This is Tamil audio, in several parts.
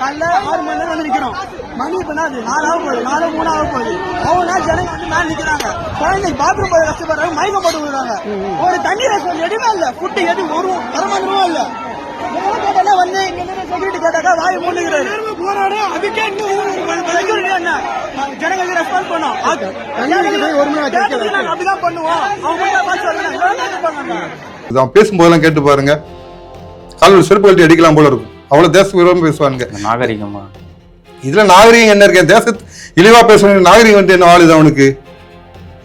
காலைல ஆறு மணி நேரம் வந்து நிக்கிறோம். மணி இப்ப என்ன ஆகுது? நாலு ஆக போகுது. நாலு மூணு ஆக போகுது அவனா ஜனங்க வந்து மேல நிக்கிறாங்க. குழந்தை பாத்ரூம் போய் கஷ்டப்படுறாங்க மயக்கம் போட்டு விடுறாங்க ஒரு தண்ணி ரசம் எதுவுமே இல்ல. ஃபுட்டு எது ஒரு தரமாந்திரமும் இல்ல. வந்து செக்யூரிட்டி கேட்டாக்கா வாய் மூடுகிறாரு. போராடும் அதுக்கே என்ன? ஜனங்களுக்கு ரெஸ்பான்ஸ் பண்ணோம். அப்படிதான் பண்ணுவோம். அவங்க பேசும்போதெல்லாம் கேட்டு பாருங்க. காலில் செருப்பு கழட்டி அடிக்கலாம் போல இருக்கும். அவ்வளவு தேச விரோதம் பேசுவானுங்க. இந்த நாகரிகமா? இதுல நாகரிகம் என்ன இருக்கு? என் தேசத்து இழிவா பேசுறேன் நாகரிகம் வந்து என்ன ஆளுது அவனுக்கு?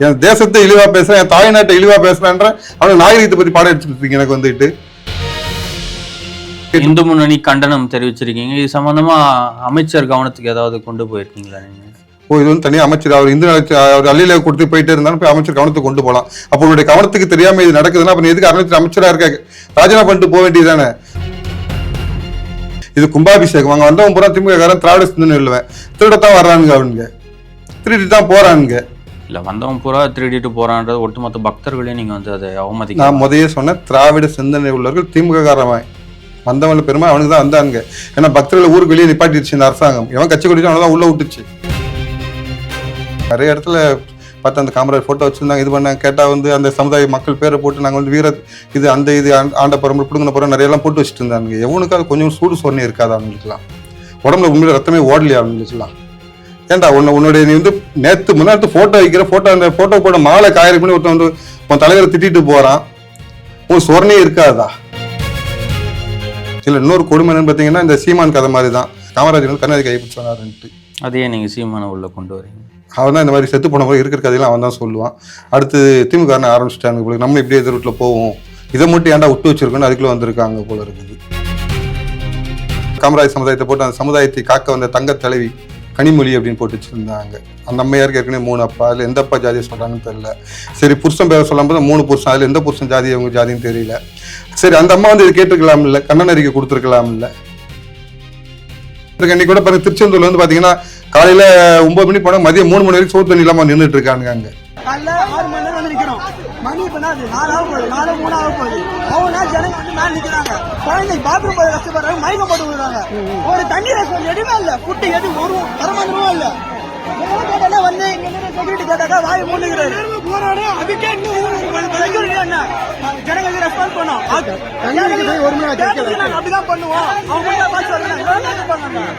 என் தேசத்தை இழிவா பேசுறேன் என் தாய்நாட்டை இழிவா பேசுறேன்ற அவனுக்கு நாகரிகத்தை பத்தி பாடம் எடுத்துட்டு இருக்கீங்க எனக்கு வந்துட்டு. இந்து முன்னணி கண்டனம் தெரிவிச்சிருக்கீங்க. இது சம்பந்தமா அமைச்சர் கவனத்துக்கு ஏதாவது கொண்டு போயிருக்கீங்களா நீங்க? ஓ இது வந்து தனியாக அமைச்சர் அவர் இந்து அவர் அள்ளியில கொடுத்து போயிட்டே இருந்தாலும் போய் அமைச்சர் கவனத்துக்கு கொண்டு போகலாம் அப்போ உங்களுடைய கவனத்துக்கு தெரியாம இது நடக்குதுன்னா அப்ப எதுக்கு அமைச்சரா இருக்க? ராஜினாமா பண்ணிட்டு போக வேண்டியதுதானே? இது கும்பாபிஷேகம். அங்க வந்தவன் பூரா திமுக காரன் திராவிட சிந்தனை இல்லவன் திருடத்தான் வர்றானுங்க அவனுங்க. திருடிட்டு தான் போறானுங்க. இல்ல வந்தவன் பூரா திருடிட்டு போறான்றது ஒட்டுமொத்த பக்தர்களையும் நீங்க வந்து அதை நான் அவமதிக்க முதையே சொன்ன திராவிட சிந்தனை உள்ளவர்கள் திமுக காரவன். வந்தவன்ல பெருமை அவனுக்கு தான் வந்தாங்க ஏன்னா பக்தர்களை ஊருக்கு வெளியே நிப்பாட்டிடுச்சு இந்த அரசாங்கம். எவன் கட்சி கொடிச்சு அவனை தான் உள்ள விட்டுச்சு. நிறைய இடத்துல பார்த்து அந்த காமராஜ் ஃபோட்டோ வச்சுருந்தாங்க இது பண்ணாங்க. கேட்டால் வந்து அந்த சமுதாய மக்கள் பேரை போட்டு நாங்கள் வந்து வீர இது அந்த இது ஆண்ட- ஆண்ட பரம்பரை பிடுங்கின பரம்பரை நிறையெல்லாம் போட்டு வச்சுட்டு இருந்தாங்க எவனுக்காவது கொஞ்சம் சூடு சொன்னே இருக்காது அவங்களுக்குலாம் உடம்புல உண்மையில ரத்தமே ஓடலையா அவங்களுக்குலாம் ஏன்டா உன்னை உன்னுடைய நீ வந்து நேற்று முன்னாடி ஃபோட்டோ வைக்கிற ஃபோட்டோ அந்த ஃபோட்டோ போட மாலை காயிரம் பண்ணி ஒருத்தன் வந்து உன் தலைவரை திட்டிட்டு போகிறான் உன் சொர்ணே இருக்காதா? இல்லை இன்னொரு கொடுமை என்னன்னு பார்த்தீங்கன்னா இந்த சீமான் கதை மாதிரி தான் காமராஜர் வந்து கண்ணாடி கைப்பிடிச்சு சொன்னாருன்ட்டு அதையே நீங்கள் சீமானை உள்ளே கொண்டு வரீங்க. அவன் தான் இந்த மாதிரி செத்து போன போது இருக்கிற கதையெல்லாம் அவன் தான் சொல்லுவான். அடுத்து திமுக ஆரம்பிச்சிட்டாங்க போல நம்ம இப்படியே எதிர் ரூட்டில் போவோம். இதை மட்டும் ஏன்டா விட்டு வச்சிருக்கோன்னு அதுக்குள்ள வந்திருக்காங்க போல இருக்குது. காமராஜ் சமுதாயத்தை போட்டு அந்த சமுதாயத்தை காக்க வந்த தங்க தலைவி கனிமொழி அப்படின்னு போட்டு வச்சுருந்தாங்க. அந்த அம்மையாருக்கு ஏற்கனவே மூணு அப்பா. அதில் எந்த அப்பா ஜாதியை சொல்கிறாங்கன்னு தெரியல. சரி புருஷன் பேரை சொல்லும்போது மூணு புருஷன். அதில் எந்த புருஷன் ஜாதி அவங்க ஜாதின்னு தெரியல. சரி அந்த அம்மா வந்து இது கேட்டிருக்கலாம் இல்லை கண்ணன் அறிக்கை கொடுத்துருக்கலாம் இல்லை இன்னைக்கு கூட பாருங்க திருச்செந்தூர்ல வந்து பாத்தீங்கன்னா காலையில ஒன்பது மணி போனா மதியம் மூணு மணி வரைக்கும் சோறு தண்ணி இல்லாம நின்றுட்டு இருக்காங்க அங்க. மணி போகுது நாலு போகுது. ஜனங்க வந்து மேல நிக்கிறாங்க. குழந்தை பாத்ரூம் போய் கஷ்டப்படுறாங்க மயக்கம் போட்டு விடுறாங்க ஒரு தண்ணி ரசம் எதுவுமே இல்ல. ஃபுட்டு ஒரு இல்ல. வந்து இங்க கேட்டாக்கா வாய் மூடுகிறாரு போராடும் அதுக்கே செக்யூரிட்டி என்ன? ஜனங்களுக்கு ரெஸ்பான்ஸ் பண்ணோம் அப்படிதான் பண்ணுவோம். அவங்க மட்டும்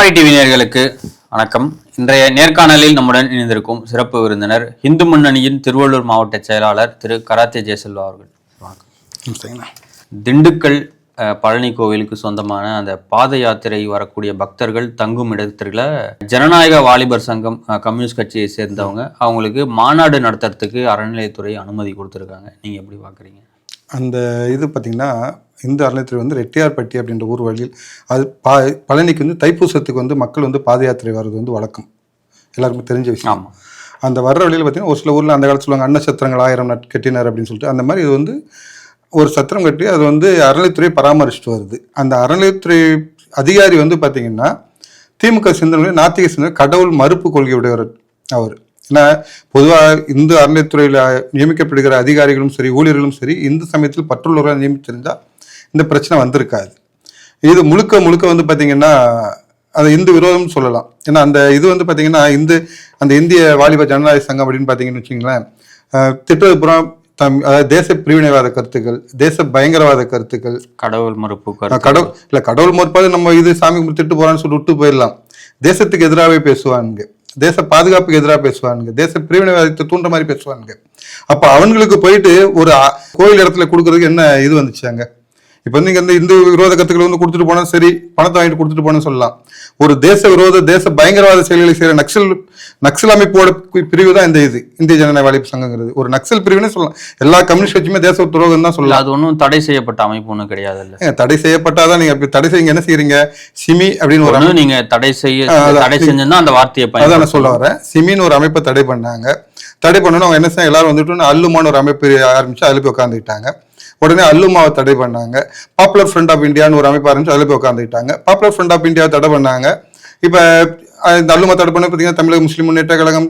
தாமரை டிவி நேயர்களுக்கு வணக்கம். இன்றைய நேர்காணலில் நம்முடன் இணைந்திருக்கும் சிறப்பு விருந்தினர் இந்து முன்னணியின் திருவள்ளூர் மாவட்ட செயலாளர் திரு கராத்தே ஜெயசெல்வா அவர்கள். திண்டுக்கல் பழனி கோவிலுக்கு சொந்தமான அந்த பாத யாத்திரை வரக்கூடிய பக்தர்கள் தங்கும் இடத்துல ஜனநாயக வாலிபர் சங்கம் கம்யூனிஸ்ட் கட்சியை சேர்ந்தவங்க அவங்களுக்கு மாநாடு நடத்துறதுக்கு அறநிலையத்துறை அனுமதி கொடுத்துருக்காங்க. நீங்க எப்படி பாக்குறீங்க? அந்த இது பாத்தீங்கன்னா இந்த அறநிலையத்துறை வந்து ரெட்டியார்பட்டி அப்படின்ற ஊர் வழியில் அது பா பழனிக்கு வந்து தைப்பூசத்துக்கு வந்து மக்கள் வந்து பாத யாத்திரை வர்றது வந்து வழக்கம். எல்லாருக்குமே தெரிஞ்ச விஷயம். அந்த வர்ற வழியில் பார்த்தீங்கன்னா ஒரு சில ஊரில் அந்த காலத்துல சொல்லுவாங்க அன்னசத்திரங்கள் ஆயிரம் நட் கட்டினார் அப்படின்னு சொல்லிட்டு. அந்த மாதிரி இது வந்து ஒரு சத்திரம் கட்டி அது வந்து அறநிலைத்துறை பராமரிச்சுட்டு வருது. அந்த அறநிலைத்துறை அதிகாரி வந்து பார்த்தீங்கன்னா திமுக சிந்தனை நாத்திக சிந்தனை கடவுள் மறுப்பு கொள்கை உடையவர் அவர். ஏன்னா பொதுவாக இந்து அறநிலைத்துறையில் நியமிக்கப்படுகிற அதிகாரிகளும் சரி ஊழியர்களும் சரி இந்து சமயத்தில் பற்றுள்ளவர்களாக நியமித்திருந்தா இந்த பிரச்சனை வந்திருக்காது. இது முழுக்க முழுக்க வந்து பார்த்தீங்கன்னா அது இந்து விரோதம்னு சொல்லலாம். ஏன்னா அந்த இது வந்து பார்த்தீங்கன்னா இந்து அந்த இந்திய வாலிப ஜனநாயக சங்கம் அப்படின்னு பார்த்தீங்கன்னு வச்சுங்களேன் அஹ், திட்டது புறம் தம் அதாவது தேச பிரிவினைவாத கருத்துக்கள் தேச பயங்கரவாத கருத்துக்கள். கடவுள் மறுப்பு கடவுள் இல்லை கடவுள் மறுப்பாது நம்ம இது சாமி கும்பிட்டு திட்டு போறான்னு சொல்லி விட்டு போயிடலாம். தேசத்துக்கு எதிராகவே பேசுவானுங்க. தேச பாதுகாப்புக்கு எதிராக பேசுவானுங்க. தேச பிரிவினைவாதத்தை தூண்டுற மாதிரி பேசுவானுங்க. அப்போ அவங்களுக்கு போயிட்டு ஒரு கோயில் இடத்துல கொடுக்கறதுக்கு என்ன இது வந்துச்சு அங்க? இப்போ வந்து இங்க இந்த இந்து விரோத கருத்துக்களை வந்து கொடுத்துட்டு போனா சரி பணத்தை வாங்கிட்டு கொடுத்துட்டு போனேன்னு சொல்லலாம். ஒரு தேச விரோத தேச பயங்கரவாத செயல்களை செய்யற நக்சல் நக்சல் அமைப்போட பிரிவு தான் இந்த இது இந்திய ஜனநாயக வாலிபு சங்கங்கிறது. ஒரு நக்சல் பிரிவுன்னு சொல்லலாம். எல்லா கம்யூனிஸ்ட் கட்சியுமே தேச துரோகம் தான் சொல்லலாம். அது ஒன்றும் தடை செய்யப்பட்ட அமைப்பு ஒன்றும் கிடையாது இல்ல. தடை செய்யப்பட்டாதான் நீங்க அப்படி தடை செய்யுங்க என்ன செய்யறீங்க? சிமி அப்படின்னு ஒரு ஒண்ணு நீங்க தடை செய்ய. தடை செஞ்சா அந்த வார்த்தையை அதான் நான். சொல்ல வரேன். சிமின்னு ஒரு அமைப்பை தடை பண்ணாங்க. தடை பண்ணணும் அவங்க என்ன செய்ய எல்லாரும் வந்துட்டு அல்லுமான்னு ஒரு அமைப்பு ஆரம்பிச்சு அதில் போய் உட்காந்துக்கிட்டாங்க உடனே அல்லுமாவை தடை பண்ணாங்க. பாப்புலர் ஃப்ரண்ட் ஆஃப் இந்தியான்னு ஒரு அமைப்பு ஆரம்பிச்சு அதில் போய் உட்காந்துக்கிட்டாங்க பாப்புலர் ஃப்ரண்ட் ஆஃப் இந்தியாவை தடை பண்ணாங்க. இப்போ இந்த அல்லுமா தடை பண்ண பார்த்தீங்கன்னா தமிழக முஸ்லீம் முன்னேற்ற கழகம்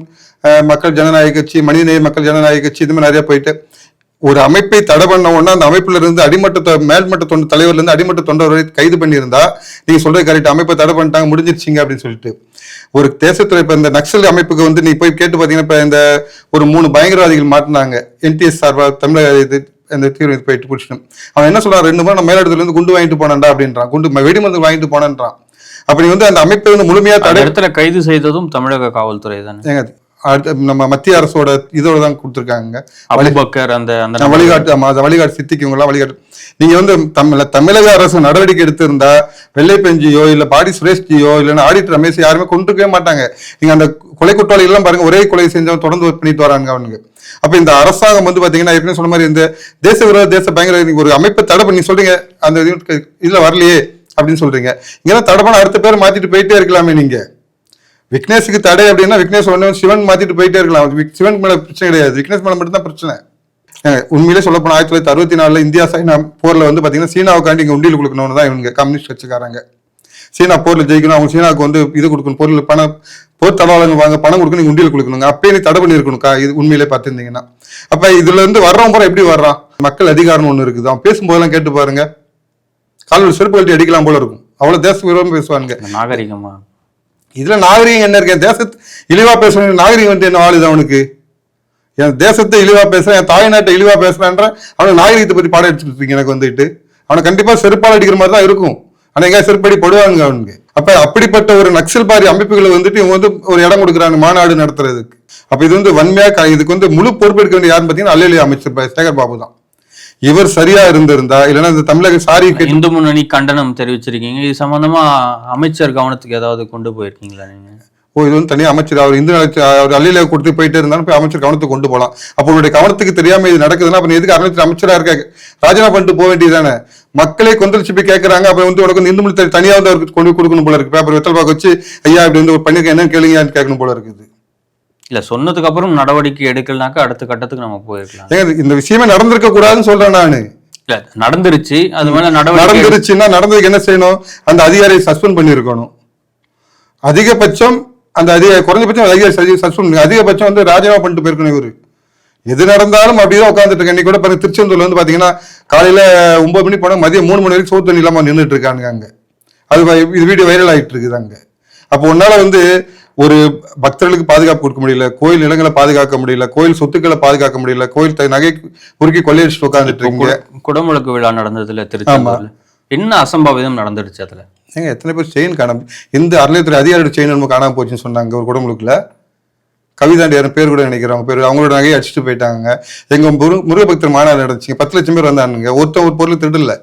மக்கள் ஜனநாயக கட்சி மனிதநேய மக்கள் ஜனநாயக கட்சி இது மாதிரி நிறைய போயிட்டு ஒரு அமைப்பை தடை பண்ண உடனே அந்த அமைப்புல இருந்து அடிமட்ட மேல்மட்ட தொண்டு தலைவர்ல இருந்து அடிமட்ட தொண்டர் வரை கைது பண்ணியிருந்தா நீங்க சொல்றது கரெக்ட் அமைப்பை தடை பண்ணிட்டாங்க முடிஞ்சிருச்சிங்க அப்படின்னு சொல்லிட்டு. ஒரு தேசத்துல இப்ப இந்த நக்சல் அமைப்புக்கு வந்து நீ போய் கேட்டு பாத்தீங்கன்னா இப்ப இந்த ஒரு மூணு பயங்கரவாதிகள் மாட்டினாங்க. என்டிஎஸ் சார்பா தமிழக இது இந்த தீவிர இது போயிட்டு பிடிச்சிட்டு. அவன் என்ன சொல்றான்? ரெண்டு முறை நான் மேலிடத்துல இருந்து குண்டு வாங்கிட்டு போனேன்டா அப்படின்றான். குண்டு வெடிமருந்து வாங்கிட்டு போனேன்றான். அப்படி வந்து அந்த அமைப்பை வந்து முழுமையா அந்த தடை இடத்துல கைது செய்ததும் தமிழக காவல்துறை தானே? ஏங்க, அடுத்து நம்ம மத்திய அரசோட இதோட தான் கொடுத்துருக்காங்க அபுபக்கர் அந்த அந்த வழிகாட்டு அந்த வழிகாட்டு சித்திக்கு இவங்கெல்லாம் வழிகாட்டு நீங்க வந்து தமிழ தமிழக அரசு நடவடிக்கை எடுத்திருந்தா வெள்ளை பெஞ்சியோ இல்ல பாடி சுரேஷ்ஜியோ இல்லைன்னா ஆடிட்டர் ரமேஷ் யாருமே கொண்டுக்கவே மாட்டாங்க. நீங்க அந்த கொலை குற்றவாளிகள் எல்லாம் பாருங்க ஒரே கொலை செஞ்சவன் தொடர்ந்து பண்ணிட்டு வராங்க அவனுக்கு அப்ப இந்த அரசாங்கம் வந்து பாத்தீங்கன்னா ஏற்கனவே சொன்ன மாதிரி இந்த தேச விரோத தேச பயங்கர ஒரு அமைப்பை தடை பண்ணி சொல்றீங்க அந்த இதுல வரலையே அப்படின்னு சொல்றீங்க. இங்கெல்லாம் தடை பண்ண அடுத்த பேர் மாத்திட்டு போயிட்டே இருக்கலாமே நீங்க. விக்னேஷுக்கு தடை அப்படின்னா விக்னேஷ் ஒன்று சிவன் மாத்திட்டு போயிட்டே இருக்கலாம். விக்- சிவன் மேல பிரச்சனை கிடையாது. விக்னேஷ் மேல மட்டும் தான் பிரச்சனை உண்மையிலே சொல்ல போனால் ஆயிரத்தி தொள்ளாயிரத்தி அறுபத்தி நாலுல இந்தியா சைனா போர்ல வந்து பாத்தீங்கன்னா சீனாவுக்காண்டி இங்க உண்டியில் கொடுக்கணும்னு தான் இவங்க கம்யூனிஸ்ட் கட்சிக்காரங்க. சீனா போர்ல ஜெயிக்கணும் அவங்க சீனாவுக்கு வந்து இது கொடுக்கணும் பொருள் பணம் போர் தளவாளங்கள் வாங்க பணம் கொடுக்கணும் நீங்க உண்டியல் கொடுக்கணுங்க. அப்பயே நீ தடை பண்ணியிருக்கணும் கா இது உண்மையிலே பார்த்துருந்தீங்கன்னா. அப்ப இதுல இருந்து வர்றவன் பூரா எப்படி வர்றான்? மக்கள் அதிகாரம் ஒண்ணு இருக்குது. அவன் பேசும்போதெல்லாம் கேட்டு பாருங்க. காலில் செருப்பு கழட்டி அடிக்கலாம் போல இருக்கும். அவ்வளவு தேச விரோதம் பேசுவாங்க இந்த நாகரிகமா? இதுல நாகரிகம் என்ன இருக்கு? என் தேசத்து இழிவா பேசுற நாகரிகம் வந்து என்ன ஆளுது அவனுக்கு? என் தேசத்தை இழிவா பேசுறேன் என் தாய்நாட்டை இழிவா பேசுறேன்ற அவனுக்கு நாகரிகத்தை பத்தி பாடம் எடுத்துட்டு இருக்கீங்க எனக்கு வந்துட்டு. அவனை கண்டிப்பா செருப்பால் அடிக்கிற மாதிரி தான் இருக்கும். எங்க செருப்படி படுவாங்க அவனுக்கு அப்ப அப்படிப்பட்ட ஒரு நக்சல் பாரி அமைப்புகளை வந்துட்டு இவங்க வந்து ஒரு இடம் கொடுக்குறாங்க மாநாடு நடத்துறதுக்கு. அப்ப இது வந்து வன்மையா க- இதுக்கு வந்து முழு பொறுப்பு எடுக்க வேண்டிய யாருன்னு பாத்தீங்கன்னா அல்லேலி அமைச்சர் சேகர் பாபு தான். இவர் சரியா இருந்திருந்தா இல்லைன்னா இந்த தமிழக சாரி இந்து முன்னணி கண்டனம் தெரிவிச்சிருக்கீங்க. இது சம்பந்தமா அமைச்சர் கவனத்துக்கு ஏதாவது கொண்டு போயிருக்கீங்களா நீங்க? ஓ இது வந்து தனியா அமைச்சர்? அவர் இந்து அவர் அல்லில கொடுத்து போயிட்டே இருந்தாலும் போய் அமைச்சர் கவனத்துக்கு கொண்டு போகலாம் அப்போ உங்களுடைய கவனத்துக்கு தெரியாம இது நடக்குதுன்னா அப்ப எதுக்கு அரசு அமைச்சரா இருக்க? ராஜினாமா பண்ணிட்டு போக வேண்டியதானே மக்களே கொந்தளிச்சு போய் கேட்கறாங்க அப்ப வந்து உனக்கு இந்து மொழி தனி- தனியா வந்து அவருக்கு கொண்டு கொடுக்கணும் போல இருக்கு. பேப்பர் வெத்தல் பாக்க வச்சு ஐயா இப்படி வந்து ஒரு பண்ணிருக்க என்னன்னு கேளுங்கன்னு கேட்கணும் போல இருக்குது. இல்ல சொன்னதுக்கு அப்புறம் நடவடிக்கை எடுக்கலனாக்கா அடுத்த கட்டத்துக்கு நம்ம போயிருக்கலாம். இந்த விஷயமே நடந்திருக்க கூடாதுன்னு சொல்றேன் நானு. இல்ல நடந்துருச்சு. அது மேல நடந்துருச்சுன்னா நடந்ததுக்கு என்ன செய்யணும்? அந்த அதிகாரியை சஸ்பெண்ட் பண்ணியிருக்கணும். அதிகபட்சம் அந்த அதிகாரி குறைஞ்சபட்சம் அதிகாரி சஸ்பெண்ட் அதிகபட்சம் வந்து ராஜினாமா பண்ணிட்டு போயிருக்கணும் இவரு. எது நடந்தாலும் அப்படிதான் உட்காந்துட்டு இருக்கேன் இன்னைக்கு கூட பாருங்க திருச்செந்தூர்ல வந்து பாத்தீங்கன்னா காலையில ஒன்பது மணி போனா மதியம் மூணு மணி வரைக்கும் சோத்து தண்ணி இல்லாம நின்றுட்டு இருக்காங்க அங்க. அது இது வீடியோ வைரல் ஆயிட்டு இருக்குது அங்க. அப்போ உன்னால வந்து ஒரு பக்தர்களுக்கு பாதுகாப்பு கொடுக்க முடியல கோயில் நிலங்களை பாதுகாக்க முடியல கோயில் சொத்துக்களை பாதுகாக்க முடியல கோயில் நகை உருக்கி கொள்ளையடிச்சுட்டு உட்காந்துட்டு இருக்கீங்க. குட- குடமுழுக்கு விழா நடந்ததுல திருச்செந்தூர்ல. என்ன அசம்பாவிதம் நடந்துருச்சு அதுல? ஏங்க எத்தனை பேர் செயின் காணாம இந்த அறநிலையத்துறை அதிகாரியோட செயின் நம்ம காணாம போச்சுன்னு சொன்னாங்க ஒரு குடமுழுக்குல. கவிதாண்டி யாரும் பேர் கூட நினைக்கிறவங்க பேர் அவங்களோட நகையை அடிச்சுட்டு போயிட்டாங்க. எங்கள் முரு- முருகபக்தர் மாநாடு நடந்துச்சுங்க பத்து லட்சம் பேர் வந்தானுங்க. ஒருத்தன் ஒரு பொருள் திருடல.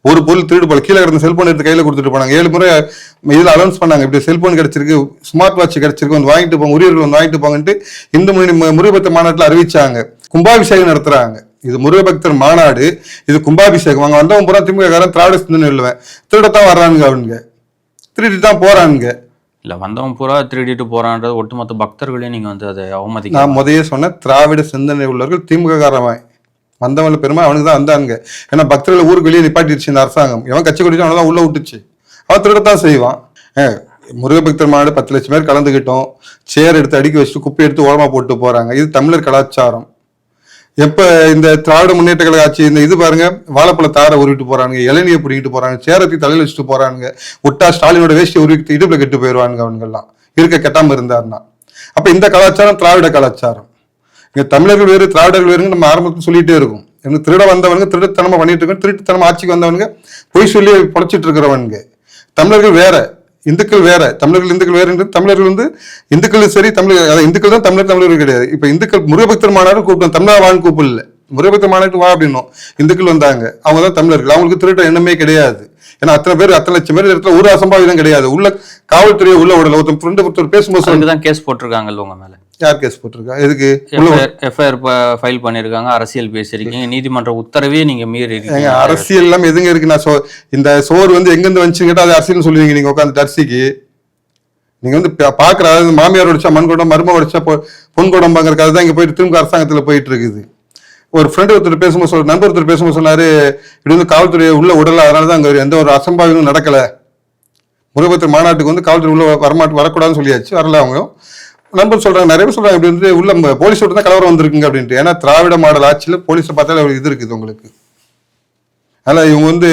ஒரு பொருள் திருடு போல கீழே கிடந்த செல்போன் எடுத்து கையில் கொடுத்துட்டு போனாங்க. ஏழு முறை இதில் அலௌன்ஸ் பண்ணாங்க இப்படி செல்போன் கிடச்சிருக்கு ஸ்மார்ட் வாட்ச் கிடச்சிருக்கு வந்து வாங்கிட்டு போங்க உரியர்கள் வந்து வாங்கிட்டு போங்கன்ட்டு இந்து முன்னணி முருகபக்தர் மாநாட்டில் அறிவிச்சாங்க. கும்பாபிஷேகம் நடத்துகிறாங்க இது முருகபக்தர் மாநாடு இது கும்பாபிஷேகம். அங்க வந்தவன் பூரா திமுக காரன் திராவிட சிந்தனை எழுவேன் திருடத்தான் வர்றானுங்க அவனுங்க. திருடிட்டு தான் போறானுங்க. இல்ல வந்தவன் பூரா திருடிட்டு போறான்றது ஒட்டுமொத்த பக்தர்களையும் நீங்க வந்து அதை அவமதிக்க நான் முதையே சொன்ன திராவிட சிந்தனை உள்ளவர்கள் திமுக காரவன். வந்தவன்ல பெருமை அவனுக்கு தான் வந்தானுங்க. ஏன்னா பக்தர்களை ஊருக்கு வெளியே நிப்பாட்டிடுச்சு இந்த அரசாங்கம். எவன் கட்சி கொடிச்சு அவனை தான் உள்ள விட்டுச்சு. அவன் திருடத்தான் செய்வான். முருகபக்தர் மாநாடு பத்து லட்சம் பேர் கலந்துக்கிட்டோம் சேர் எடுத்து அடுக்கி வச்சுட்டு குப்பை எடுத்து ஓரமா போட்டு போறாங்க. இது தமிழர் கலாச்சாரம். எப்ப இந்த திராவிட முன்னேற்ற கழக ஆட்சி இந்த இது பாருங்க வாழைப்பழ தாரை உருவிட்டு போறானுங்க இளநியை பிடிக்கிட்டு போறாங்க சேரத்தை தலையில் வச்சுட்டு போறானுங்க விட்டா ஸ்டாலினோட வேஷ்டி உருவிட்டு இடுப்புல கெட்டு போயிடுவாங்க அவனுங்கெல்லாம். இருக்க கெட்டாம இருந்தாருன்னா. அப்ப இந்த கலாச்சாரம் திராவிட கலாச்சாரம். இங்க தமிழர்கள் வேறு திராவிடர்கள் வேறுங்க நம்ம ஆரம்பத்தில் சொல்லிட்டே இருக்கும். எனக்கு திருட வந்தவனுங்க திருட்டுத்தனமா பண்ணிட்டு இருக்க திருட்டுத்தனமா ஆட்சிக்கு வந்தவனுங்க பொய் சொல்லி பொழைச்சிட்டு இருக்கிறவனுங்க. தமிழர்கள் வேற. இந்துக்கள் வேற தமிழர்கள் இந்துக்கள் வேற தமிழர்கள் வந்து இந்துக்கள் சரி தமிழ் அதாவது இந்துக்கள் தான் தமிழர் தமிழர்கள் கிடையாது. இப்ப இந்துக்கள் முருகபக்தர் மாநாடு கூப்பிட்டோம் தமிழா வான்னு கூப்பிடல. முருகபக்தர் மாநாட்டு வா அப்படின்னோம். இந்துக்கள் வந்தாங்க. அவங்க தான் தமிழர்கள். அவங்களுக்கு திருட்ட எண்ணமே கிடையாது. ஏன்னா அத்தனை பேர் அத்தனை லட்சம் பேர் இடத்துல ஒரு அசம்பாவிதம் கிடையாது. உள்ள காவல்துறையை உள்ள விடல ஒருத்தன் ஃப்ரெண்டு ஒருத்தர் பேசும்போது தான் கேஸ் போட்டிருக்காங்கல்ல உங்க மேல. யார் கேஸ் போட்டிருக்கா? எதுக்கு? எஃப்ஐஆர் ஃபைல் பண்ணிருக்காங்க அரசியல் பேசியிருக்கீங்க. நீதிமன்ற உத்தரவே நீங்க மீறி இருக்கீங்க அரசியல் எல்லாம் எதுங்க இருக்கு? நான் சோ இந்த சோறு வந்து எங்க இருந்து வந்துச்சுன்னு கேட்டா அது அரசியல்னு சொல்லுவீங்க நீங்க உட்காந்து அரிசிக்கு நீங்க வந்து பாக்குற அதாவது மாமியார் உடைச்சா மண் குடம் மரும உடைச்சா பொன் குடம்பாங்கிற கதை தான் இங்க போயிட்டு திரும்ப அரசாங்கத்துல போயிட்டு இருக்குது ஒரு ஃப்ரெண்டு ஒருத்தர் பேசும்போது சொல்ற நண்பர் ஒருத்தர் பேசும்போது சொன்னாரு இப்படி வந்து காவல்துறை உள்ள விடல அதனால தான் அங்க எந்த ஒரு அசம்பாவிதமும் நடக்கல. முருகபத்திர மாநாட்டுக்கு வந்து காவல்துறை உள்ள வரமாட்டு வரக்கூடாதுன்னு சொல்லியாச்சு. வரல அவங்க. நண்பர் சொல்றாங்க நிறைய பேர் சொல்றாங்க இப்படி வந்து உள்ள போலீஸ் தான் கலவரம் வந்திருக்குங்க அப்படின்ட்டு. ஏன்னா திராவிட மாடல் ஆட்சியில் போலீஸை பார்த்தாலே ஒரு இது இருக்குது உங்களுக்கு. அதனால் இவங்க வந்து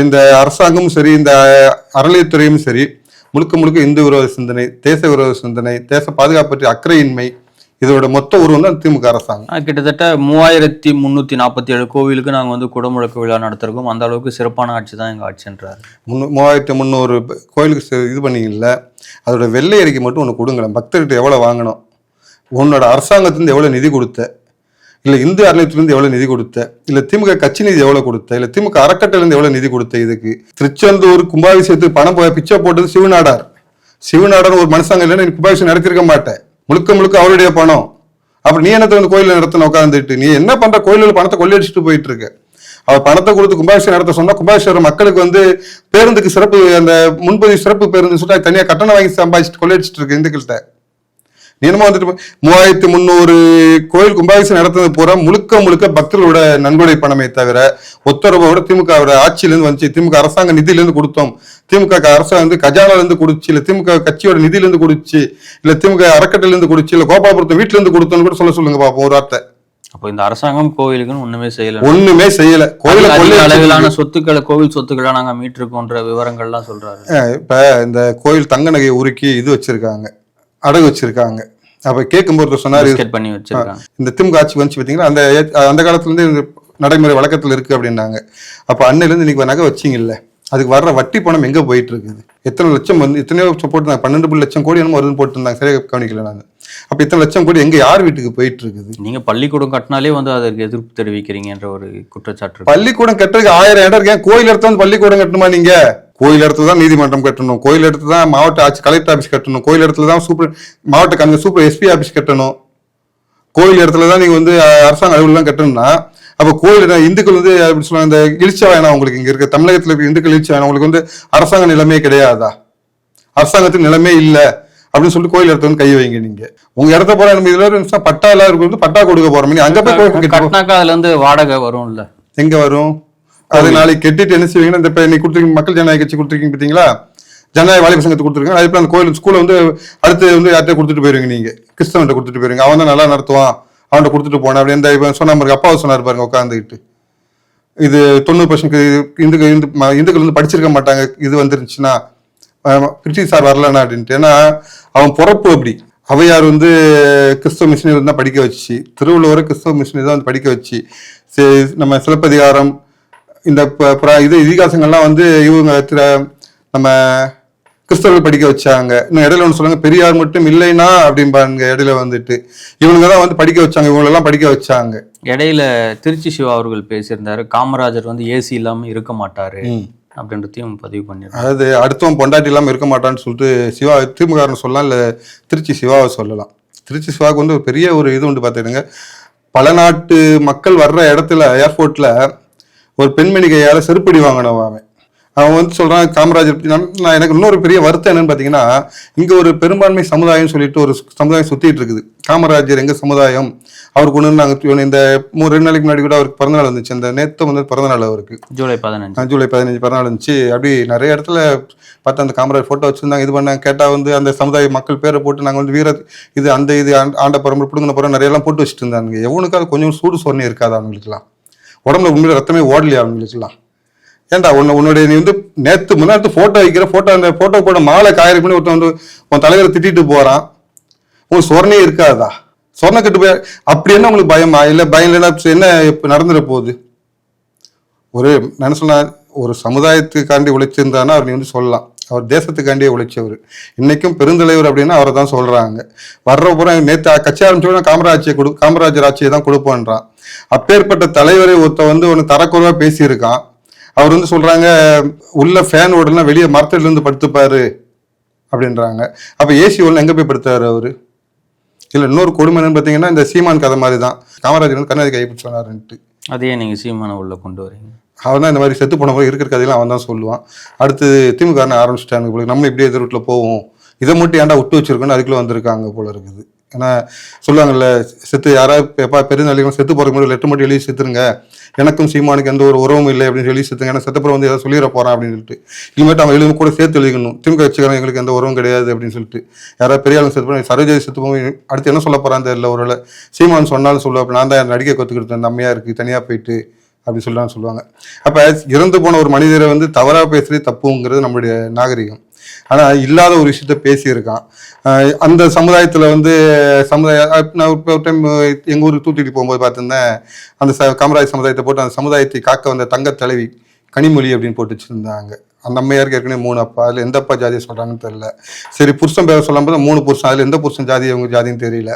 இந்த அரசாங்கமும் சரி இந்த அறநிலையத்துறையும் சரி முழுக்க முழுக்க இந்து விரோத சிந்தனை தேச விரோத சிந்தனை தேச பாதுகாப்பு பற்றிய அக்கறையின்மை இதோட மொத்த உருவம் தான் திமுக அரசாங்கம். கிட்டத்தட்ட மூவாயிரத்தி முந்நூற்றி நாற்பத்தி ஏழு கோவிலுக்கு நாங்கள் வந்து குடமுழக்கு விழா நடத்திருக்கோம். அந்த அளவுக்கு சிறப்பான ஆட்சி தான் எங்கள் ஆட்சின்றாரு. முன்னூ மூவாயிரத்தி முந்நூறு கோயிலுக்கு இது பண்ணீங்கல்ல. அதோட வெள்ளை அறிக்கை மட்டும் ஒன்று கொடுங்களேன். பக்தர்கிட்ட எவ்வளோ வாங்கணும்? உன்னோட அரசாங்கத்துலேருந்து எவ்வளோ நிதி கொடுத்த? இல்லை இந்து அறநிலையத்துலேருந்து எவ்வளோ நிதி கொடுத்த? இல்லை திமுக கட்சி நிதி எவ்வளோ கொடுத்த? இல்லை திமுக அறக்கட்டையிலேருந்து எவ்வளோ நிதி கொடுத்த இதுக்கு? திருச்செந்தூர் கும்பாபிஷேகத்துக்கு பணம் போய் பிச்சை போட்டது சிவநாடார். சிவநாடார் ஒரு மனுஷங்க இல்லைன்னா நீ கும்பாபிஷேகம் நடத்திருக்க மாட்டேன் முழுக்க முழுக்க அவருடைய பணம். அப்புறம் நீ என்னத்தை வந்து கோயிலில் நடத்தின உட்காந்துட்டு நீ என்ன பண்ணுற கோயிலில் பணத்தை கொள்ளையடிச்சிட்டு போயிட்டு இருக்க. அவர் பணத்தை கொடுத்து கும்பாபிஷேகம் நடத்த சொன்னா கும்பாபிஷேகம் மக்களுக்கு வந்து பேருந்துக்கு சிறப்பு அந்த முன்பதிவு சிறப்பு பேருந்து சொல்லிட்டு தனியாக கட்டணம் வாங்கி சம்பாதிச்சுட்டு கொள்ளையடிச்சிட்டு இருக்கு இந்துக்கள்கிட்ட. நீ வந்துட்டு மூவாயிரத்தி முந்நூறு கோயில் கும்பாபிஷேகம் நடத்துறது பூரா முழுக்க முழுக்க பக்தர்களோட நன்கொடை பணமே தவிர ஒத்தரவோட திமுக ஆட்சியிலேருந்து வந்துச்சு. திமுக அரசாங்க நிதியிலேருந்து கொடுத்தோம். திமுக அரசாங்கம் வந்து கஜானால இருந்து கொடுச்சு இல்ல திமுக கட்சியோட நிதியிலிருந்து கொடுச்சு இல்ல திமுக அறக்கட்டையிலேருந்து கொடுச்சு இல்ல கோபாபுரத்து வீட்டிலிருந்து கொடுத்தோம்னு கூட சொல்ல சொல்லுங்க பாப்போம் ஒரு வார்த்தை. அப்போ இந்த அரசாங்கம் கோவிலுக்குன்னு ஒண்ணுமே செய்யல. ஒண்ணுமே செய்யல. கோயில அளவிலான சொத்துக்களை கோவில் சொத்துக்களை நாங்க மீட்டிருக்கோன்ற விவரங்கள்லாம் சொல்றாரு. இப்ப இந்த கோயில் தங்க நகையை உருக்கி இது வச்சிருக்காங்க அடகு வச்சிருக்காங்க. அப்ப கேட்கும்போது சொன்னாரு பண்ணி வச்சிருக்காங்க. இந்த திமுக ஆட்சி வந்துச்சு பார்த்தீங்களா? அந்த அந்த காலத்துல இருந்து நடைமுறை வழக்கத்துல இருக்கு அப்படின்னாங்க. அப்ப அன்னையிலேருந்து இன்னைக்கு நகை வச்சிங்கல்ல அதுக்கு வர்ற வட்டி பணம் எங்க போயிட்டு இருக்குது? எத்தனை லட்சம் வந்து எத்தனையோ போட்டுருந்தாங்க பன்னெண்டு புள்ளி லட்சம் கோடி என்னமோ வருதுன்னு போட்டுருந்தாங்க. சரியா கவனிக்கல நான். அப்ப இத்தனை லட்சம் கோடி எங்க யார் வீட்டுக்கு போயிட்டு இருக்குது நீங்க பள்ளிக்கூடம் கட்டினாலே வந்து அதற்கு எதிர்ப்பு தெரிவிக்கிறீங்கன்ற ஒரு குற்றச்சாட்டு. பள்ளிக்கூடம் கட்டுறதுக்கு ஆயிரம் இடம் இருக்கேன் கோயில் இடத்துல வந்து பள்ளிக்கூடம் கட்டணுமா நீங்க? கோயில் இடத்துல தான் நீதிமன்றம் கட்டணும். கோயில் இடத்துல தான் மாவட்ட ஆட்சி கலெக்டர் ஆபீஸ் கட்டணும். கோயில் இடத்துல தான் சூப்பர் மாவட்ட கணக்கு சூப்பர் எஸ்பி ஆபீஸ் கட்டணும். கோயில் இடத்துல தான் நீங்க வந்து அரசாங்க அலுவலாம் கட்டணும்னா அப்ப கோயில் இந்துக்கள் வந்து அப்படி சொல்லுவாங்க இந்த இழிச்சா வேணாம் உங்களுக்கு இங்க இருக்க. தமிழகத்துல இருக்க இந்துக்கள் இழிச்சா வேணாம் உங்களுக்கு வந்து அரசாங்க நிலைமை கிடையாதா? அரசாங்கத்துக்கு நிலைமை இல்ல. அப்படின்னு சொல்லிட்டு கோயில் இடத்துல வந்து கை வைங்க நீங்க. உங்க இடத்த போற நம்ம இதுல ஒரு பட்டா எல்லாருக்கும் வந்து பட்டா கொடுக்க போறோம். அங்க போய் கட்டினாக்கா அதுல இருந்து வாடகை வரும்ல. எங்க வரும்? அது நாளைக்கு கெட்டிட்டு என்ன செய்வீங்கன்னா இந்த இன்னைக்கு கொடுத்துருக்கீங்க மக்கள் ஜனநாயக கட்சி கொடுத்துருக்கீங்க பார்த்தீங்களா ஜனநாயக வாலிப சங்கத்துக்கு கொடுத்துருக்காங்க. அதுக்கு அந்த கோயில் ஸ்கூலை வந்து அடுத்து வந்து யார்கிட்ட கொடுத்துட்டு போயிருவீங்க நீங்க. கிறிஸ்தவன்ட்ட கொடுத்துட்டு போயிருங்க. அவன் தான் நல்லா நடத்துவான். அவன்கிட்ட கொடுத்துட்டு போனேன் அப்படி இப்ப சொன்ன பாருங்க அப்பாவை சொன்னார் பாருங்க உட்காந்துக்கிட்டு இது தொண்ணூறு பர்சன்ட் இந்து இந்து இந்துக்கள் வந்து படிச்சிருக்க மாட்டாங்க. இது வந்துருந்துச்சுன்னா அஹ், பிரிட்டிஷ் சார் வரலனா அப்படின்ட்டு. ஏன்னா அவன் பிறப்பு அப்படி. அவையார் வந்து கிறிஸ்தவ மிஷினரி தான் படிக்க வச்சு திருவள்ளுவரை கிறிஸ்தவ மிஷினரி தான் வந்து படிக்க வச்சு. சே- நம்ம சிலப்பதிகாரம் இந்த இது இதிகாசங்கள்லாம் வந்து இவங்க நம்ம கிறிஸ்தவர்கள் படிக்க வச்சாங்க. இன்னும் இடையில ஒன்று சொல்லுங்க பெரியார் மட்டும் இல்லைன்னா அப்படிம்பாங்க இடையில வந்துட்டு. இவனுங்க தான் வந்து படிக்க வச்சாங்க இவங்களெல்லாம் படிக்க வச்சாங்க. இடையில திருச்சி சிவா அவர்கள் பேசியிருந்தாரு காமராஜர் வந்து ஏசி இல்லாம இருக்க மாட்டாரு. அப்படின்றதையும் பதிவு பண்ணிடுறோம் அதாவது அடுத்தவன் பொண்டாட்டி இல்லாமல் இருக்க மாட்டான்னு சொல்லிட்டு சிவா திருமுகாரன் சொல்லலாம் இல்லை திருச்சி சிவாவை சொல்லலாம். திருச்சி சிவாவுக்கு வந்து ஒரு பெரிய ஒரு இது உண்டு பார்த்துடுங்க பல நாட்டு மக்கள் வர்ற இடத்துல ஏர்போர்ட்டில் ஒரு பெண்மணி கையால் செருப்படி வாங்கினவன் அவன் வந்து சொல்றான் காமராஜர் நான் எனக்கு இன்னொரு பெரிய வருத்தம் என்னன்னு பார்த்தீங்கன்னா இங்கே ஒரு பெரும்பான்மை சமுதாயம் சொல்லிட்டு ஒரு சமுதாயம் சுத்திட்டு இருக்குது. காமராஜர் எங்க சமுதாயம்? அவருக்கு ஒன்று நாங்கள் இந்த மூணு ரெண்டு நாளைக்கு முன்னாடி கூட அவருக்கு பிறந்தநாள் வந்துச்சு. அந்த நேற்று வந்து பிறந்தநாள் அவருக்கு. ஜூலை பதினஞ்சு. ஜூலை பதினஞ்சு பிறநாள் இருந்துச்சு அப்படி நிறைய இடத்துல பார்த்து அந்த காமராஜ் ஃபோட்டோ வச்சுருந்தாங்க. இது பண்ணாங்க கேட்டால் வந்து அந்த சமுதாய மக்கள் பேரை போட்டு நாங்கள் வந்து வீர இது அந்த இது ஆண்ட- பரம்பரை பிடுங்கின பரம் நிறைய எல்லாம் போட்டு வச்சுட்டு இருந்தாங்க. எவனுக்காவது கொஞ்சம் சூடு சொன்னே இருக்காது அவங்களுக்குலாம் உடம்புல உண்மையில ரத்தமே ஓடலையா அவங்களுக்குலாம் ஏன்டா உன்னை உன்னுடைய நீ வந்து நேற்று முன்னாடி ஃபோட்டோ வைக்கிற ஃபோட்டோ அந்த ஃபோட்டோ போட மாலை காயிரம் பண்ணி ஒருத்தன் வந்து உன் தலைவரை திட்டிட்டு போகிறான் உன் சொரணே இருக்காதா? சொர்ண கட்டு போய் அப்படி என்ன உங்களுக்கு பயமா? இல்லை பயம் இல்லைன்னா என்ன இப்போ நடந்துட போகுது? ஒரு நான் ஒரு சமுதாயத்துக்காண்டி உழைச்சிருந்தானா அவர் நீ வந்து சொல்லலாம். அவர் தேசத்துக்காண்டியே உழைச்சவர். இன்னைக்கும் பெருந்தலைவர் அப்படின்னா அவரை தான் சொல்றாங்க. வர்ற புறம் நேற்று கட்சி ஆரம்பிச்சோன்னா காமராஜியை கொடு காமராஜர் ஆட்சியை தான் கொடுப்போன்றான். அப்பேற்பட்ட தலைவரை ஒருத்த வந்து ஒன்று தரக்குறைவாக பேசியிருக்கான். அவர் வந்து சொல்றாங்க உள்ள ஃபேன் ஓடலாம் வெளியே மரத்துல இருந்து படுத்துப்பாரு அப்படின்றாங்க. அப்ப ஏசி ஒன்று எங்க போய் படுத்தாரு அவரு? இல்ல இன்னொரு கொடுமை என்னன்னு பார்த்தீங்கன்னா இந்த சீமான் கதை மாதிரி தான் காமராஜர் வந்து கண்ணாடி கைப்பிடி சொன்னாருன்ட்டு அதையே நீங்க சீமான உள்ள கொண்டு வரீங்க. அவன் தான் இந்த மாதிரி செத்து போனவங்க இருக்கிற கதையெல்லாம் அவன் தான் சொல்லுவான். அடுத்து திமுக ஆரம்பிச்சிட்டாங்க நம்ம இப்படியே எதிர் ரூட்ல போவோம். இதை மட்டும் ஏன்டா விட்டு வச்சிருக்கோன்னு அதுக்குள்ள வந்திருக்காங்க போல இருக்குது. ஏன்னா சொல்லுவாங்கல்ல செத்து யாராவது எப்பா பெருநாளிகளும் செத்து போகிறதுக்கு முன்னாடி லெட்டர் மட்டும் எழுதி செத்துருங்க. எனக்கும் சீமானுக்கு எந்த ஒரு உறவும் இல்லை அப்படின்னு சொல்லி செத்துங்க ஏன்னா செத்தப்புறம் வந்து ஏதாவது சொல்லிட போகிறான் அப்படின்னு சொல்லிட்டு. இனிமேட்டு அவன் எழுதி கூட சேர்த்து எழுதிக்கணும். திமுக வச்சுக்கிறோம் எங்களுக்கு எந்த உறவும் கிடையாது அப்படின்னு சொல்லிட்டு. யாராவது பெரிய ஆளும் செத்து போய் சரோஜாதி செத்து போய் அடுத்து என்ன சொல்ல போகிறான் தெரியல ஒரு சீமான் சொன்னாலும் சொல்லுவாப்ப நான் தான் நடிக்க கற்றுக்கிட்டு அந்த அம்மையாக இருக்குது தனியாக போயிட்டு அப்படி சொல்லலாம் சொல்லுவாங்க. அப்போ இறந்து போன ஒரு மனிதரை வந்து தவறாக பேசுறது தப்புங்கிறது நம்மளுடைய நாகரிகம். ஆனால் இல்லாத ஒரு விஷயத்த பேசியிருக்கான். அந்த சமுதாயத்தில் வந்து சமுதாய நான் இப்போ ஒரு டைம் எங்கள் ஊர் தூத்துக்குடி போகும்போது பார்த்துருந்தேன். அந்த ச காமராஜ் சமுதாயத்தை போட்டு அந்த சமுதாயத்தை காக்க வந்த தங்க தலைவி கனிமொழி அப்படின்னு போட்டு வச்சுருந்தாங்க. அந்த அம்மையாருக்கு ஏற்கனவே மூணு அப்பா அதில் எந்த அப்பா ஜாதியை சொல்கிறாங்கன்னு தெரியல. சரி புருஷன் பேரை சொல்லும்போது மூணு புருஷன் அதில் எந்த புருஷன் ஜாதி அவங்க ஜாதின்னு தெரியல.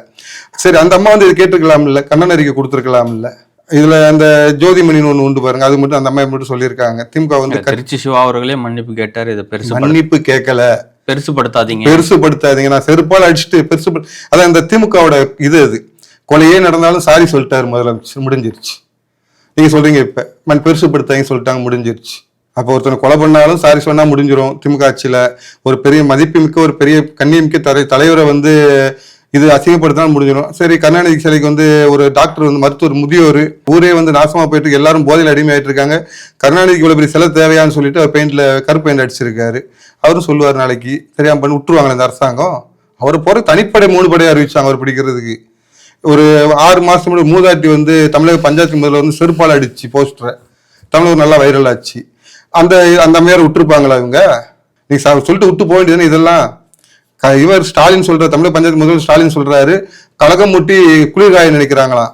சரி அந்த அம்மா வந்து இது கேட்டிருக்கலாம் இல்லை கண்ணன் அறிக்கை கொடுத்துருக்கலாம் இல்லை இதில் அந்த ஜோதிமணின்னு ஒன்று உண்டு பாருங்க. அது மட்டும் அந்த அம்மா மட்டும் சொல்லியிருக்காங்க. திமுக வந்து திருச்சி சிவா அவர்களே மன்னிப்பு கேட்டார். இதை பெருசு மன்னிப்பு கேட்கல பெருசுபடுத்தாதீங்க. பெருசுபடுத்தாதீங்க. நான் செருப்பால் அடிச்சுட்டு பெருசு அதான் இந்த திமுகவோட இது அது. கொலையே நடந்தாலும் சாரி சொல்லிட்டாரு முதலமைச்சர். முடிஞ்சிருச்சு. நீங்க சொல்றீங்க இப்ப. மண் பெருசுபடுத்தாங்க சொல்லிட்டாங்க முடிஞ்சிருச்சு. அப்போ ஒருத்தனை கொலை பண்ணாலும் சாரி சொன்னா முடிஞ்சிரும். திமுக ஆட்சியில ஒரு பெரிய மதிப்புமிக்க ஒரு பெரிய கண்ணியமிக்க தலை தலைவரை வந்து இது அசிங்கப்படுத்தினா முடிஞ்சிடும். சரி கருணாநிதி சிலைக்கு வந்து ஒரு டாக்டர் வந்து மருத்துவர் முதியோர் ஊரே வந்து நாசமா போயிட்டு எல்லாரும் போதையில் அடிமையாயிட்டு இருக்காங்க. கருணாநிதிக்கு இவ்வளவு பெரிய சிலை தேவையான்னு சொல்லிட்டு அவர் பெயிண்ட்ல கருப்பு பெயிண்ட் அடிச்சிருக்காரு. அவரும் சொல்லுவார் நாளைக்கு சரியா பண்ணி விட்டுருவாங்களே இந்த அரசாங்கம்? அவர் போற தனிப்படை மூணு படை அறிவிச்சாங்க அவர் பிடிக்கிறதுக்கு. ஒரு ஆறு மாசம் முன்னாடி மூதாட்டி வந்து தமிழக பஞ்சாயத்து முதல்ல வந்து செருப்பால் அடிச்சு போஸ்டரை. தமிழகம் நல்லா வைரல் ஆச்சு. அந்த அந்த மாதிரி விட்டுருப்பாங்களா இவங்க? நீ சொல்லிட்டு விட்டு போக வேண்டியதுன்னு இதெல்லாம்? இவர் ஸ்டாலின் சொல்ற தமிழக பஞ்சாயத்து முதல்வர் ஸ்டாலின் சொல்றாரு கழகம் முட்டி குளிர்காய நினைக்கிறாங்களாம்.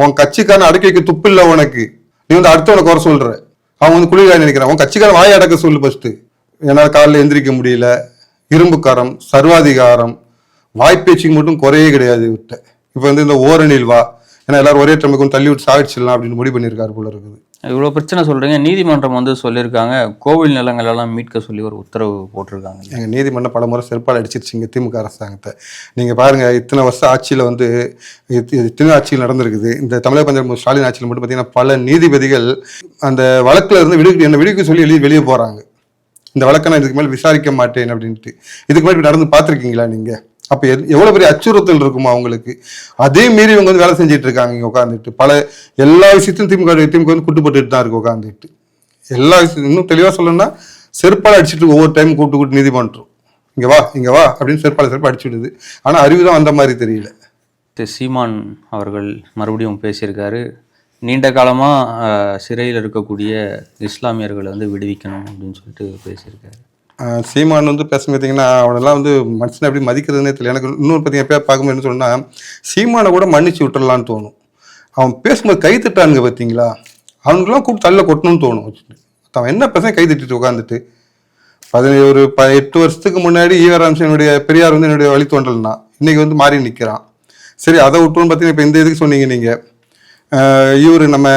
உன் கட்சிக்காரன் அடக்கி வைக்க துப்பு இல்லை உனக்கு. நீ வந்து அடுத்தவனை குறை சொல்ற. அவன் வந்து குளிர்காய நினைக்கிறான். உன் கட்சிக்காரன் வாயை அடக்க சொல்லு ஃபர்ஸ்ட் என்னால் காலில் எந்திரிக்க முடியல. இரும்புக்காரம் சர்வாதிகாரம் வாய்ப்பேச்சுக்கு மட்டும் குறையே கிடையாது இவர்கிட்ட. இப்போ வந்து இந்த ஓரணில் வா. ஏன்னா எல்லாரும் ஒரே டைமுக்கு தள்ளி விட்டு சாகிச்சிடலாம் அப்படின்னு முடிவு பண்ணியிருக்காரு போல இருக்குது. இவ்வளோ பிரச்சனை சொல்கிறீங்க நீதிமன்றம் வந்து சொல்லியிருக்காங்க. கோவில் நிலங்கள் எல்லாம் மீட்க சொல்லி ஒரு உத்தரவு போட்டிருக்காங்க. எங்கள் நீதிமன்றம் பல முறை செருப்பால் அடிச்சிருச்சிங்க திமுக அரசாங்கத்தை. நீங்கள் பாருங்கள் இத்தனை வருஷம் ஆட்சியில் வந்து இத்தனை ஆட்சியில் நடந்திருக்குது. இந்த தமிழக பஞ்சாயத்து ஸ்டாலின் ஆட்சியில் மட்டும் பார்த்தீங்கன்னா பல நீதிபதிகள் அந்த வழக்கில் இருந்து விடு என்ன விடுவிக்க சொல்லி எழுதி வெளியே போகிறாங்க இந்த வழக்கை நான் இதுக்கு மேலே விசாரிக்க மாட்டேன் அப்படின்ட்டு. இதுக்கு முன்னாடி இப்படி நடந்து பார்த்துருக்கீங்களா நீங்கள் அப்போ எவ்வளோ பெரிய அச்சுறுத்தல் இருக்குமா அவங்களுக்கு அதே மீறி இவங்க வந்து வேலை செஞ்சுட்டு இருக்காங்க இங்கே உட்காந்துட்டு பல எல்லா விஷயத்தையும் திமுக திமுக வந்து குட்டுப்பட்டுட்டு தான் இருக்கு உட்காந்துட்டு எல்லா விஷயத்தையும் இன்னும் தெளிவாக சொல்லணும்னா செருப்பால் அடிச்சுட்டு ஒவ்வொரு டைம் கூப்பிட்டு கூப்பிட்டு நீதிமன்றம். இங்க வா இங்க வா அப்படின்னு செருப்பால் செருப்பு அடிச்சு விடுது ஆனா அறிவு தான் அந்த மாதிரி தெரியல. சீமான் அவர்கள் மறுபடியும் பேசியிருக்காரு. நீண்ட காலமாக சிறையில் இருக்கக்கூடிய இஸ்லாமியர்களை வந்து விடுவிக்கணும் அப்படின்னு சொல்லிட்டு பேசியிருக்காரு. சீமான் வந்து பேச பார்த்தீங்கன்னா அவனெல்லாம் வந்து மனுஷனை எப்படி மதிக்கிறதுனே தெரியல. எனக்கு இன்னொரு பார்த்தீங்க எப்போ பார்க்கும்போது என்ன சொன்னால் சீமானை கூட மன்னிச்சு விட்டுறலான்னு தோணும். அவன் பேசும்போது கை தட்டானுங்க பார்த்தீங்களா அவனுக்குலாம் கூப்பிட்டு தள்ள கொட்டணும்னு தோணும். அவன் என்ன பேச கை தட்டிட்டு உட்காந்துட்டு பதினேழு ஒரு ப எட்டு வருஷத்துக்கு முன்னாடி ஈவராம்சன் என்னுடைய பெரியார் வந்து என்னுடைய வழித்தோன்றல்னா இன்னைக்கு வந்து மாறி நிற்கிறான் சரி அதை விட்டோன்னு பார்த்தீங்கன்னா இப்போ இந்த இதுக்கு சொன்னீங்க நீங்கள் இவர் நம்ம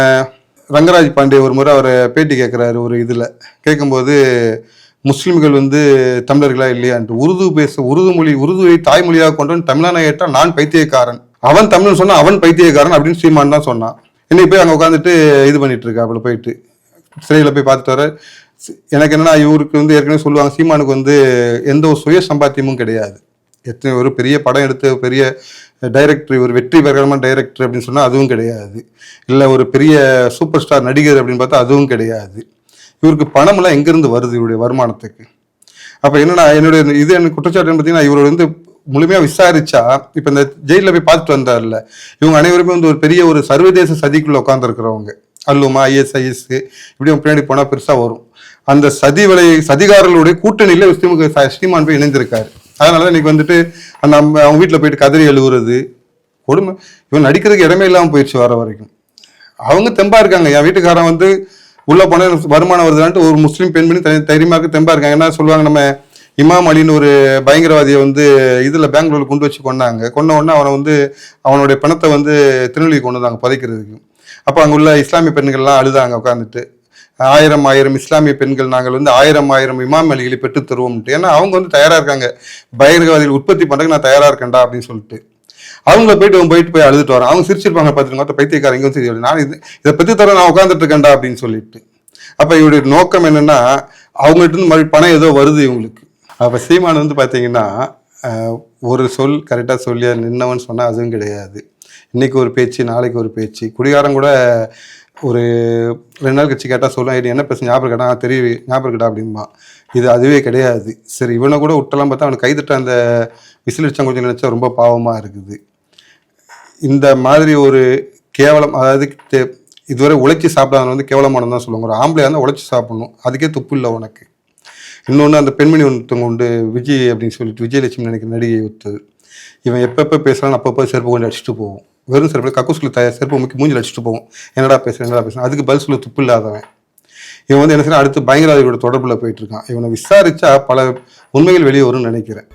ரங்கராஜ் பாண்டே ஒரு முறை அவரை பேட்டி கேட்குறாரு ஒரு இதில். கேட்கும்போது முஸ்லீம்கள் வந்து தமிழர்களா இல்லையான்ட்டு உருது பேச உருது மொழி உருதுவை தாய்மொழியாக கொண்டவன் தமிழான ஏற்றால் நான் பைத்தியக்காரன். அவன் தமிழ் சொன்னா அவன் பைத்தியக்காரன் அப்படின்னு சீமான் தான் சொன்னான். இன்னைக்கு போய் அங்கே உட்காந்துட்டு இது பண்ணிட்டு இருக்கா அவளை போயிட்டு. சிறையில் போய் பார்த்துட்டு வர எனக்கு என்னன்னா இவருக்கு வந்து ஏற்கனவே சொல்லுவாங்க சீமானுக்கு வந்து எந்த ஒரு சுய சம்பாத்தியமும் கிடையாது. எத்தனை ஒரு பெரிய படம் எடுத்து பெரிய டைரக்டர் ஒரு வெற்றி பெறமான டைரக்டர் அப்படின்னு சொன்னால் அதுவும் கிடையாது. இல்லை ஒரு பெரிய சூப்பர் ஸ்டார் நடிகர் அப்படின்னு பார்த்தா அதுவும் கிடையாது. இவருக்கு பணமெல்லாம் எங்கேருந்து வருது இவருடைய வருமானத்துக்கு? அப்போ என்னன்னா என்னுடைய இது எனக்கு குற்றச்சாட்டு பார்த்தீங்கன்னா இவர் வந்து முழுமையாக விசாரிச்சா இப்போ இந்த ஜெயிலில் போய் பார்த்துட்டு வந்தார்ல இவங்க அனைவருமே வந்து ஒரு பெரிய ஒரு சர்வதேச சதிக்குள்ள உட்காந்துருக்கிறவங்க அல்லுமா ஐஎஸ்ஐஎஸ் இப்படி அவங்க பின்னாடி போனால் பெருசாக வரும். அந்த சதி விலை சதிகாரர்களுடைய கூட்டணியில் திமுக ஸ்ரீமான் போய் இணைந்திருக்காரு. அதனால தான் இன்னைக்கு வந்துட்டு அந்த அவங்க வீட்டில் போயிட்டு கதறி எழுவுறது கொடுமை. இவன் நடிக்கிறதுக்கு இடமே இல்லாமல் போயிடுச்சு வர வரைக்கும். அவங்க தெம்பா இருக்காங்க. என் வீட்டுக்காரன் வந்து உள்ள போனால் வருமானம் வருதுன்ட்டு ஒரு முஸ்லீம் பெண்மணி தை- தைரியமா தெம்பா இருக்காங்க. என்ன சொல்லுவாங்க நம்ம இமாம் அலின்னு ஒரு பயங்கரவாதியை வந்து இதில் பெங்களூரில் கொண்டு வச்சு கொண்டாங்க கொன்ன உடனே அவனை வந்து அவனுடைய பணத்தை வந்து திருநெல்வேலி கொண்டு வந்தாங்க புதைக்கிறதுக்கு. அப்போ அங்கே உள்ள இஸ்லாமிய பெண்கள்லாம் அழுதாங்க உட்காந்துட்டு ஆயிரம் ஆயிரம் இஸ்லாமிய பெண்கள் நாங்கள் வந்து ஆயிரம் ஆயிரம் இமாம் அலிகளை பெற்று தருவோம்ட்டு. ஏன்னா அவங்க வந்து தயாராக இருக்காங்க. பயங்கரவாதிகள் உற்பத்தி பண்ணுறதுக்கு நான் தயாராக இருக்கேன்டா அப்படின்னு சொல்லிட்டு. அவங்கள போயிட்டு அவன் போயிட்டு போய் அழுதுட்டு வரான். அவங்க சிரிச்சிருப்பாங்க பார்த்துருங்க மொத்த பைத்தியக்காரங்க இங்கே சரி நான் இது இதை பற்றி தர நான் உட்காந்துட்டு இருக்கேன்டா அப்படின்னு சொல்லிட்டு. அப்போ இவருடைய நோக்கம் என்னென்னா அவங்ககிட்ட இருந்து மறுபடியும் பணம் ஏதோ வருது இவங்களுக்கு. அப்போ சீமான் வந்து பார்த்தீங்கன்னா ஒரு சொல் கரெக்டாக சொல்லி நின்னவன் சொன்னால் அதுவும் கிடையாது. இன்னைக்கு ஒரு பேச்சு நாளைக்கு ஒரு பேச்சு. குடிகாரம் கூட ஒரு ரெண்டு நாள் கழிச்சு கேட்டால் சொல்லுவேன் "ஏய், என்ன பேச ஞாபகம் கேட்டா தெரியும் ஞாபகம் இருக்கட்டா அப்படின்பா இது அதுவே கிடையாது. சரி இவனை கூட விட்டலாம் பார்த்தா அவனுக்கு கைதட்ட அந்த விசில் அடிச்சான் கொஞ்சம் நினச்சா ரொம்ப பாவமாக இருக்குது. இந்த மாதிரி ஒரு கேவலம் அதாவது இதுவரை உழைச்சி சாப்பிடாதவன் வந்து கேவலமானது தான் சொல்லுவாங்க. ஒரு ஆம்பளையாக இருந்தால் உழைச்சி சாப்பிடணும். அதுக்கே துப்பு இல்லை உனக்கு. இன்னொன்று அந்த பெண்மணி ஒருத்தவங்க உண்டு விஜய் அப்படின்னு சொல்லிட்டு விஜயலட்சுமி நினைக்கிற நடிகை ஒருத்தது இவன் எப்பப்போ பேசுகிறான் அப்பப்போ செருப்பு கொண்டு அடிச்சுட்டு போவோம். வெறும் செருப்பில் கக்கூசில் தயார் செருப்பு முக்கி மூஞ்சில் அடிச்சுட்டு போவோம். என்னடா பேசுகிறேன் என்னடா பேசுகிறேன் அதுக்கு பதில் சொல்ல துப்பு இல்லாதவன். இவன் வந்து என்ன செய்யணும் அடுத்து பயங்கரவாதிகளோட தொடர்பில் போயிட்டு இருக்கான். இவனை விசாரிச்சா பல உண்மைகள் வெளியே வரும்னு நினைக்கிறேன்.